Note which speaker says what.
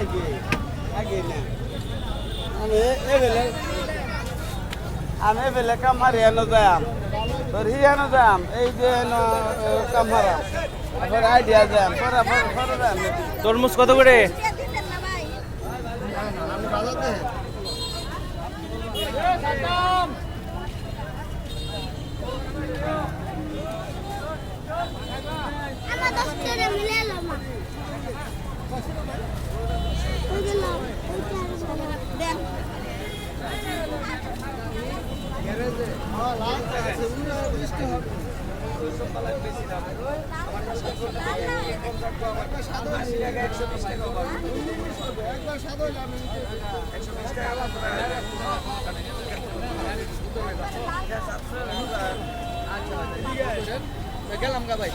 Speaker 1: আগে আগে না। আমি এবেলে কামহারি হেন যাম। তোর হি হেন যাম এই যে হেন কামহারা পরে আইডিয়া যাম তোর
Speaker 2: মুস কত করে?
Speaker 3: ওই যে নাও, ওইটা দেন
Speaker 1: গেলাম গা ভাই।